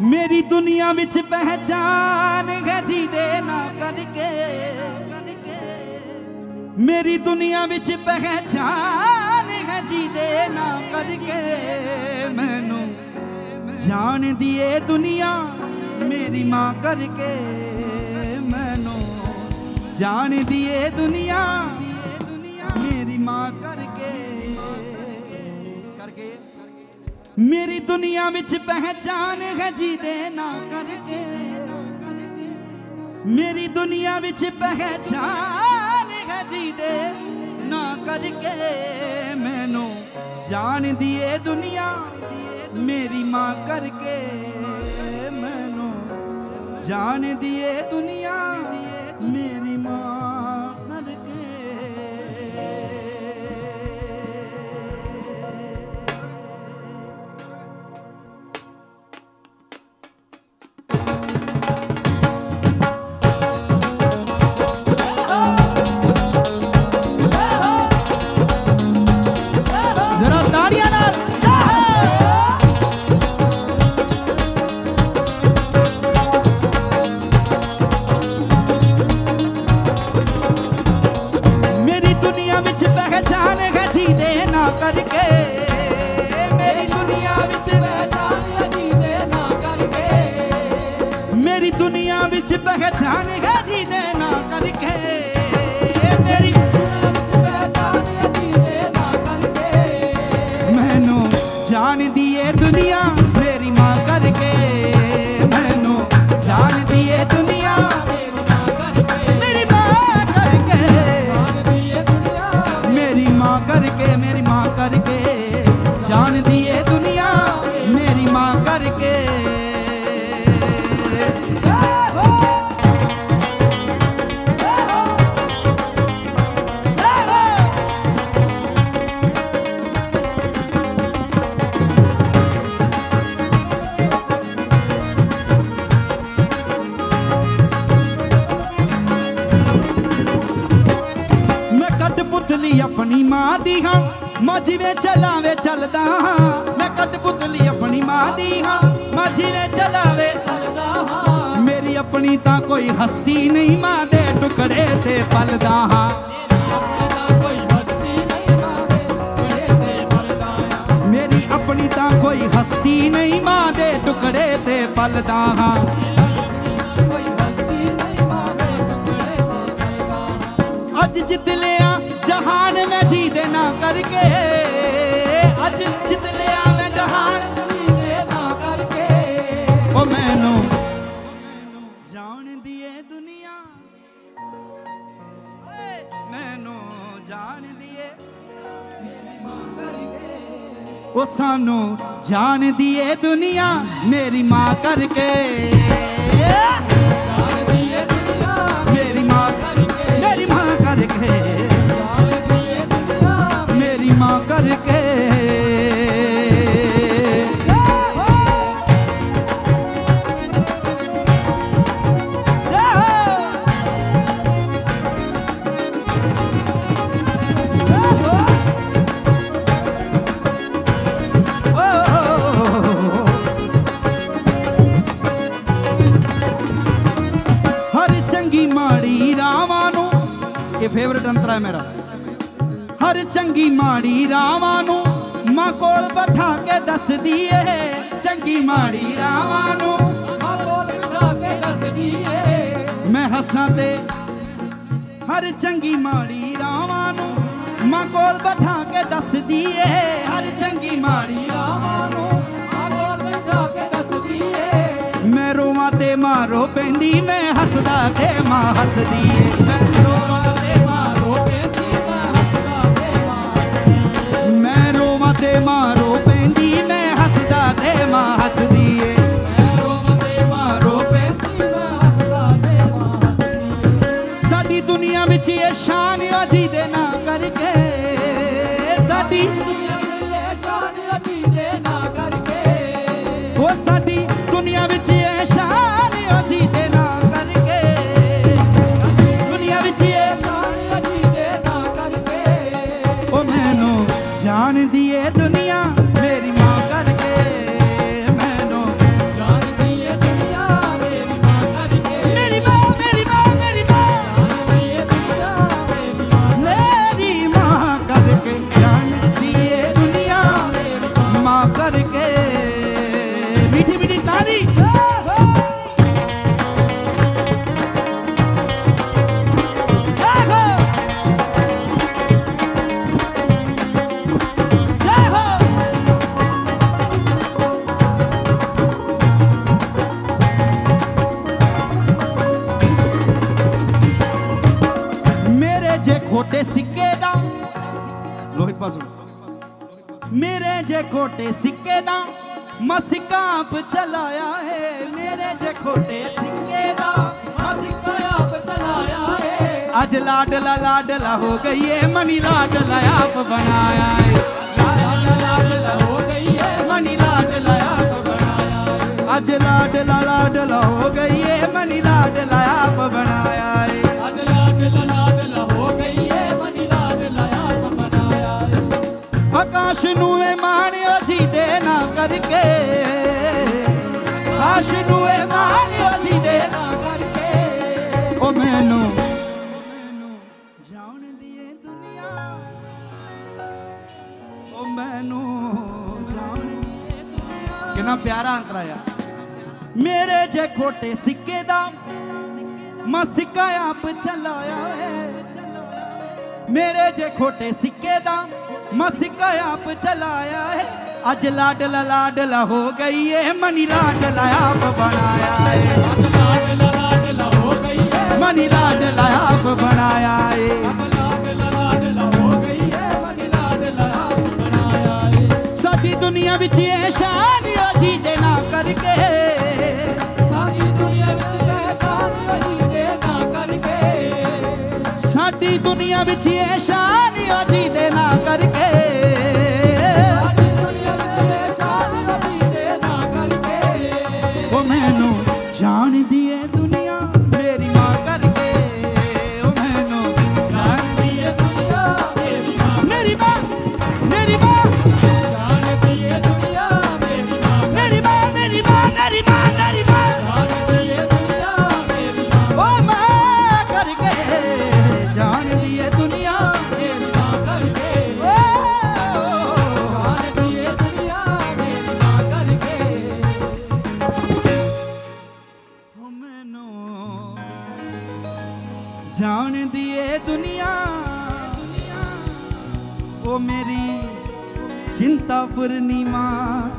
ਮੇਰੀ ਦੁਨੀਆ ਵਿੱਚ ਪਹਿਚਾਨ ਹੈ ਜਿਹਦੇ ਨਾ ਕਰਕੇ। ਮੇਰੀ ਦੁਨੀਆ ਵਿੱਚ ਪਹਿਚਾਨ ਹੈ ਜਿਹਦੇ ਨਾ ਕਰਕੇ। ਮੈਨੂੰ ਜਾਣਦੀ ਏ ਦੁਨੀਆ ਮੇਰੀ ਮਾਂ ਕਰਕੇ। ਮੈਨੂੰ ਜਾਣਦੀ ਏ ਦੁਨੀਆ ਮੇਰੀ ਮਾਂ ਮੇਰੀ ਦੁਨੀਆ ਵਿੱਚ ਪਹਿਚਾਨ ਹੈ ਜਿਹਦੇ ਨਾ ਕਰਕੇ। ਮੇਰੀ ਦੁਨੀਆ ਵਿੱਚ ਪਹਿਚਾਨ ਹੈ ਜਿਹਦੇ ਨਾ ਕਰਕੇ। ਮੈਨੂੰ ਜਾਣਦੀ ਏ ਦੁਨੀਆ, ਮੇਰੀ ਮਾਂ ਕਰਕੇ। ਮੈਨੂੰ ਜਾਣਦੀ ਏ ਦੁਨੀਆ, ਮੇਰੀ ਮਾਂ ਮੇਰੀ ਦੁਨੀਆ ਵਿੱਚ ਪਹਿਚਾਨ ਹੈ ਜਿਹਦੇ ਨਾ ਕਰਕੇ ਮਾਂ ਦੀ ਹਾਂ ਮਾਂ ਜਿਵੇਂ ਚਲਾਵੇ ਚੱਲਦਾ ਹਾਂ। ਮੈਂ ਕੱਟ ਪੁਤਲੀ ਆਪਣੀ ਮਾਂ ਦੀ ਹਾਂ ਮਾਂ ਜਿਵੇਂ ਚਲਾਵੇ ਮੇਰੀ ਆਪਣੀ ਤਾਂ ਕੋਈ ਹਸਤੀ ਨਹੀਂ ਮਾਂ ਦੇ ਟੁਕੜੇ ਤੇ ਪਲਦਾ ਹਾਂ। ਮੇਰੀ ਆਪਣੀ ਤਾਂ ਕੋਈ ਹਸਤੀ ਨਹੀਂ ਮਾਂ ਦੇ ਟੁਕੜੇ ਤੇ ਪਲਦਾ ਹਾਂ। ਕਰਕੇ ਅੱਜ ਜਿੱਤ ਲਿਆ ਮੈਂ ਜਹਾਨ। ਉਹ ਮੈਨੂੰ ਜਾਣਦੀ ਏ ਦੁਨੀਆ। ਓਏ, ਮੈਨੂੰ ਜਾਣਦੀ ਏ ਉਹ ਸਾਨੂੰ ਜਾਣਦੀ ਏ ਦੁਨੀਆ, ਮੇਰੀ ਮਾਂ ਕਰਕੇ। ਚੰਗੀ ਮਾੜੀ ਰਾਵਾਂ ਨੂੰ। ਇਹ ਫੇਵਰਟ ਅੰਤਰਾ ਹੈ ਮੇਰਾ। ਹਰ ਚੰਗੀ ਮਾੜੀ ਰਾਵਾਂ ਨੂੰ ਮਾਂ ਕੋਲ ਬਿਠਾ ਕੇ ਦੱਸਦੀ ਏ। ਚੰਗੀ ਮਾੜੀ ਰਾਵਾਂ ਨੂੰ ਮੈਂ ਹੱਸਾਂ ਤੇ ਹਰ ਚੰਗੀ ਮਾੜੀ ਰਾਵਾਂ ਨੂੰ ਮਾਂ ਕੋਲ ਬਿਠਾ ਕੇ ਦੱਸਦੀ ਏ। ਹਰ ਚੰਗੀ ਮਾੜੀ ਮੈਂ ਰੋਵਾਂ ਤੇ ਮਾਰੋ ਪੈਂਦੀ ਮੈਂ ਹੱਸਦਾ ਤੇ ਮਾਂ ਹੱਸਦੀ। ਏ ਮੈਂ ਰੋਵਾਂ ਤੇ ਮਾਰੋ ਮੈਂ ਰੋਵਾਂ ਤੇ ਮਾਰੋ ਪੈਂਦੀ ਮੈਂ ਹੱਸਦਾ ਤੇ ਮਾਂ ਹੱਸਦੀ। ਏ ਪੈਂਦੀ ਸਾਡੀ ਦੁਨੀਆ ਵਿੱਚ ਇਹ ਸ਼ਾਨ ਆ ਜਿਹਦੇ ਨਾਂ ਕਰਕੇ ਸਾਡੀ ਉਹ ਸਾਡੀ ਦੁਨੀਆ ਵਿੱਚ ਇਹ ਸ਼ਾਨ ਆ ਜਿਹਦੇ ਨਾਂ ਕਰਕੇ। আমি চিয়ে সারি অজিতে না। ਖੋਟੇ ਸਿੱਕੇ ਦਾ। ਲੋਹਿਤ ਪਾਸੋਂ ਮੇਰੇ ਜੇ ਖੋਟੇ ਸਿੱਕੇ ਦਾ ਮਸਿਕਾ ਆਪ ਚਲਾਇਆ ਏ। ਮੇਰੇ ਜੇ ਖੋਟੇ ਸਿੱਕੇ ਦਾ ਮਸਿਕਾ ਆਪ ਚਲਾਇਆ ਏ। ਅੱਜ ਲਾਡਲਾ ਲਾਡਲਾ ਹੋ ਗਈ ਏ ਮਨੀ ਲਾਡਲਾ ਆਪ ਬਣਾਇਆ ਏ। ਲਾਡਲਾ ਲਾਡਲਾ ਹੋ ਗਈ ਏ ਮਨੀ ਲਾਡਲਾ ਆਪ ਬਣਾਇਆ ਅੱਜ ਲਾਡਲਾ ਲਾਡਲਾ ਹੋ ਗਈ ਏ ਮਨੀ ਲਾਡਲਾ ਆਪ ਬਣਾਇਆ ਕਰਕੇ ਆਕਾਸ਼ ਨੂੰ ਏ ਮਾਣਿਓ ਜੀ ਦੇ ਨਾ ਕਰਕੇ। ਉਹ ਮੈਨੂੰ ਜਾਣ ਦੀਏ ਦੁਨੀਆ। ਉਹ ਮੈਨੂੰ ਜਾਣ ਕਿੰਨਾ ਪਿਆਰਾ ਅੰਤਰਾ ਆ ਮੇਰੇ ਜੇ ਖੋਟੇ ਸਿੱਕੇ ਦਾ ਮੈਂ ਸਿੱਕਾ ਆਪ ਚਲਾਇਆ ਏ ਮੇਰੇ ਜੇ ਖੋਟੇ ਸਿੱਕੇ ਦਾ ਮੈਂ ਸਿੱਕਾ ਆਪ ਚਲਾਇਆ ਏ। ਅੱਜ ਲਾਡਲਾ ਲਾਡਲਾ ਹੋ ਗਈ ਏ ਮਨੀ ਲਾਡਲਾ ਆਪ ਬਣਾਇਆ ਏ ਲਾਡਲਾ ਲਾਡਲਾ ਹੋ ਗਈ ਏ, ਮਨੀ ਲਾਡਲਾ ਆਪ ਬਣਾਇਆ ਏ। ਲਾਡਲਾ ਲਾਡਲਾ ਹੋ ਗਈ ਏ ਮਨੀ ਲਾਡਲਾ ਆਪ ਬਣਾਇਆ ਏ। ਸਾਡੀ ਦੁਨੀਆ ਵਿੱਚ ਇਹ ਸ਼ਾਨ ਓ ਜੀ ਦੇ ਨਾ ਕਰਕੇ। ਸਾਰੀ ਦੁਨੀਆ ਵਿੱਚ ਪਹਿਚਾਨ ਅਜੀ ਦੇ ਨਾ ਕਰਕੇ ਸਾਡੀ ਦੁਨੀਆ ਵਿੱਚ ਇਹ ਸ਼ਾਨ ਓ ਜੀ ਦੇ ਨਾ ਕਰਕੇ। ਦੀ ਏ ਦੁਨੀਆ। ਉਹ ਮੇਰੀ ਚਿੰਤਾ ਮਾਂ